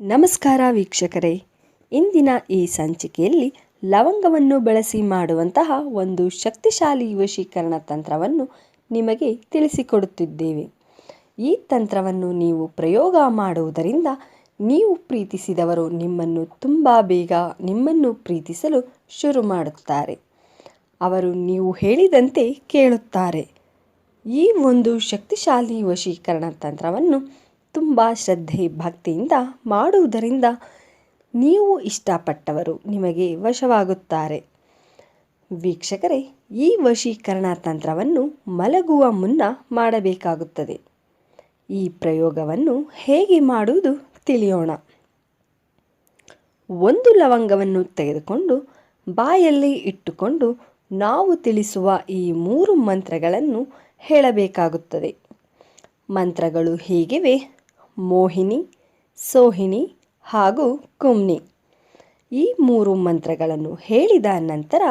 ನಮಸ್ಕಾರ ವೀಕ್ಷಕರೇ. ಇಂದಿನ ಈ ಸಂಚಿಕೆಯಲ್ಲಿ ಲವಂಗವನ್ನು ಬಳಸಿ ಮಾಡುವಂತಹ ಒಂದು ಶಕ್ತಿಶಾಲಿ ವಶೀಕರಣ ತಂತ್ರವನ್ನು ನಿಮಗೆ ತಿಳಿಸಿಕೊಡುತ್ತಿದ್ದೇವೆ. ಈ ತಂತ್ರವನ್ನು ನೀವು ಪ್ರಯೋಗ ಮಾಡುವುದರಿಂದ ನೀವು ಪ್ರೀತಿಸಿದವರು ನಿಮ್ಮನ್ನು ತುಂಬ ಬೇಗ ನಿಮ್ಮನ್ನು ಪ್ರೀತಿಸಲು ಶುರು ಮಾಡುತ್ತಾರೆ. ಅವರು ನೀವು ಹೇಳಿದಂತೆ ಕೇಳುತ್ತಾರೆ. ಈ ಒಂದು ಶಕ್ತಿಶಾಲಿ ವಶೀಕರಣ ತಂತ್ರವನ್ನು ತುಂಬ ಶ್ರದ್ಧೆ ಭಕ್ತಿಯಿಂದ ಮಾಡುವುದರಿಂದ ನೀವು ಇಷ್ಟಪಟ್ಟವರು ನಿಮಗೆ ವಶವಾಗುತ್ತಾರೆ. ವೀಕ್ಷಕರೇ, ಈ ವಶೀಕರಣ ತಂತ್ರವನ್ನು ಮಲಗುವ ಮುನ್ನ ಮಾಡಬೇಕಾಗುತ್ತದೆ. ಈ ಪ್ರಯೋಗವನ್ನು ಹೇಗೆ ಮಾಡುವುದು ತಿಳಿಯೋಣ. ಒಂದು ಲವಂಗವನ್ನು ತೆಗೆದುಕೊಂಡು ಬಾಯಲ್ಲಿ ಇಟ್ಟುಕೊಂಡು ನಾವು ತಿಳಿಸುವ ಈ ಮೂರು ಮಂತ್ರಗಳನ್ನು ಹೇಳಬೇಕಾಗುತ್ತದೆ. ಮಂತ್ರಗಳು ಹೀಗಿವೆ. ಮೋಹಿನಿ, ಸೋಹಿನಿ ಹಾಗೂ ಕುಮ್ನಿ. ಈ ಮೂರು ಮಂತ್ರಗಳನ್ನು ಹೇಳಿದ ನಂತರ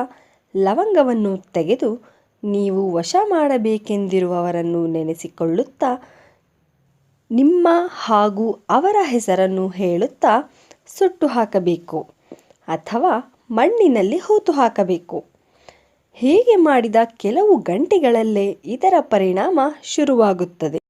ಲವಂಗವನ್ನು ತೆಗೆದು ನೀವು ವಶ ಮಾಡಬೇಕೆಂದಿರುವವರನ್ನು ನೆನೆಸಿಕೊಳ್ಳುತ್ತಾ, ನಿಮ್ಮ ಹಾಗೂ ಅವರ ಹೆಸರನ್ನು ಹೇಳುತ್ತಾ ಸುಟ್ಟು ಹಾಕಬೇಕು ಅಥವಾ ಮಣ್ಣಿನಲ್ಲಿ ಹೂತು ಹಾಕಬೇಕು. ಹೀಗೆ ಮಾಡಿದ ಕೆಲವು ಗಂಟೆಗಳಲ್ಲೇ ಇದರ ಪರಿಣಾಮ ಶುರುವಾಗುತ್ತದೆ.